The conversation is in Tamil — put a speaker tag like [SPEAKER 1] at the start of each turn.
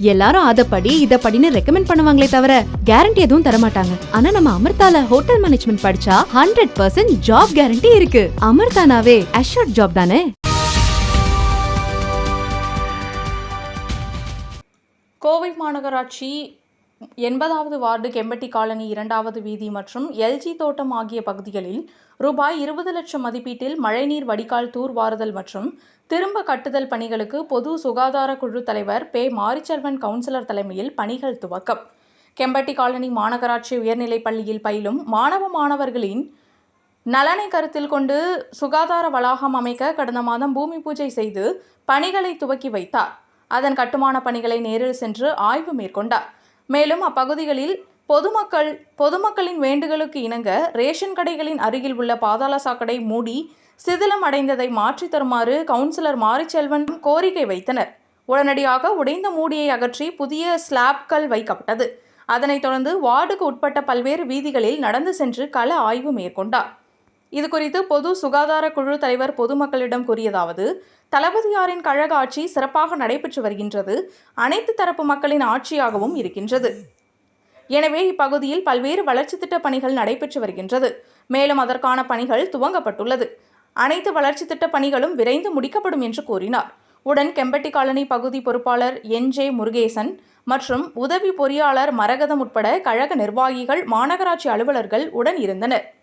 [SPEAKER 1] எல்லாரும் அதப்படி இதப்படின்னு ரெக்கமெண்ட் பண்ணுவாங்களே தவிர கேரண்டி எதுவும் தர மாட்டாங்க ஆனா நம்ம அமிர்தால ஹோட்டல் மேனேஜ்மெண்ட் படிச்சா ஹண்ட்ரட் பர்சன்ட் ஜாப் கேரண்டி இருக்கு. அமிர்தானாவே அஷூர்ட் ஜாப் தானே?
[SPEAKER 2] கோவை மாநகராட்சி எண்பதாவது வார்டு கெம்பட்டி காலனி இரண்டாவது வீதி மற்றும் எல்ஜி தோட்டம் ஆகிய பகுதிகளில் ரூபாய் இருபது லட்சம் மதிப்பீட்டில் மழைநீர் வடிகால் தூர்வாறுதல் மற்றும் திரும்ப கட்டுதல் பணிகளுக்கு பொது சுகாதார குழு தலைவர் பே மாரிச்செல்வன் கவுன்சிலர் தலைமையில் பணிகள் துவக்கம். கெம்பட்டி காலனி மாநகராட்சி உயர்நிலைப் பள்ளியில் பயிலும் மாணவ மாணவர்களின் நலனை கருத்தில் கொண்டு சுகாதார வளாகம் அமைக்க கடந்த மாதம் பூமி பூஜை செய்து பணிகளை துவக்கி வைத்தார். அதன் கட்டுமான பணிகளை நேரில் சென்று ஆய்வு மேற்கொண்டார். மேலும் அப்பகுதிகளில் பொதுமக்கள் பொதுமக்களின் வேண்டுகளுக்கு இணங்க ரேஷன் கடைகளின் அருகில் உள்ள பாதாள சாக்கடை மூடி சிதிலம் அடைந்ததை மாற்றித் தருமாறு கவுன்சிலர் மாரிச்செல்வன் கோரிக்கை வைத்தனர். உடனடியாக உடைந்த மூடியை அகற்றி புதிய ஸ்லாப்கள் வைக்கப்பட்டது. அதனைத் தொடர்ந்து வார்டுக்கு உட்பட்ட பல்வேறு வீதிகளில் நடந்து சென்று கள ஆய்வு மேற்கொண்டார். இது குறித்து பொது சுகாதார குழு தலைவர் பொதுமக்களிடம் கூறியதாவது தளபதியாரின் கழக ஆட்சி சிறப்பாக நடைபெற்று வருகின்றது அனைத்து தரப்பு மக்களின் ஆட்சியாகவும் இருக்கின்றது. எனவே இப்பகுதியில் பல்வேறு வளர்ச்சி திட்ட பணிகள் நடைபெற்று வருகின்றது. மேலும் அதற்கான பணிகள் துவங்கப்பட்டுள்ளது. அனைத்து வளர்ச்சி திட்ட பணிகளும் விரைந்து முடிக்கப்படும் என்று கூறினார். உடன் கெம்பட்டி காலனி பகுதி பொறுப்பாளர் என். ஜே. முருகேசன் மற்றும் உதவி பொறியாளர் மரகதம் உட்பட கழக நிர்வாகிகள் மாநகராட்சி அலுவலர்கள் உடன் இருந்தனர்.